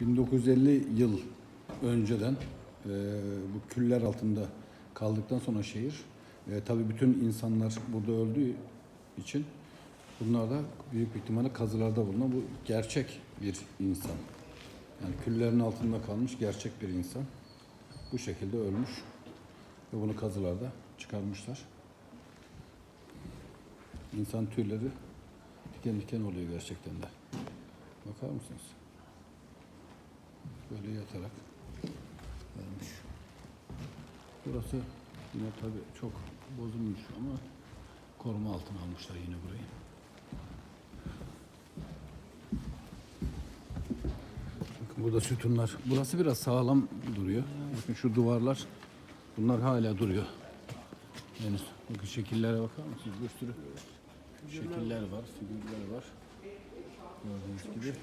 1950 yıl önceden e, bu küller altında kaldıktan sonra şehir e, tabii bütün insanlar burada öldüğü için bunlar da büyük ihtimalle kazılarda bulunan bu gerçek bir insan. Yani küllerin altında kalmış gerçek bir insan. Bu şekilde ölmüş ve bunu kazılarda çıkarmışlar. İnsan tüyleri diken diken oluyor gerçekten de. Bakar mısınız? Böyle yatarak ölmüş. Burası yine tabii çok bozulmuş ama koruma altına almışlar yine burayı. Bakın burada sütunlar. Burası biraz sağlam duruyor. Bakın şu duvarlar bunlar hala duruyor. Henüz. Bakın şekillere bakar mısınız? Bir sürü şekiller var, figürler var. Gördüğünüz gibi.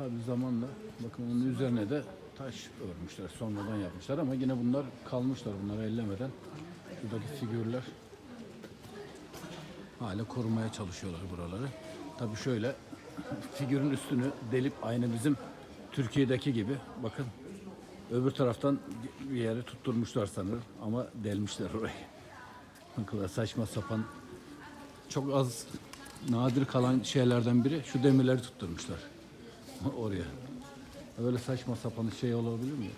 Tabi zamanla bakın onun üzerine de taş örmüşler. Sonradan yapmışlar ama yine bunlar kalmışlar bunları ellemeden. Buradaki figürler hala korumaya çalışıyorlar buraları. Tabi şöyle figürün üstünü delip aynı bizim Türkiye'deki gibi bakın öbür taraftan bir yere tutturmuşlar sanırım ama delmişler orayı. Kadar saçma sapan çok az nadir kalan şeylerden biri şu demirleri tutturmuşlar oraya. Böyle saçma sapan şey olabilir mi?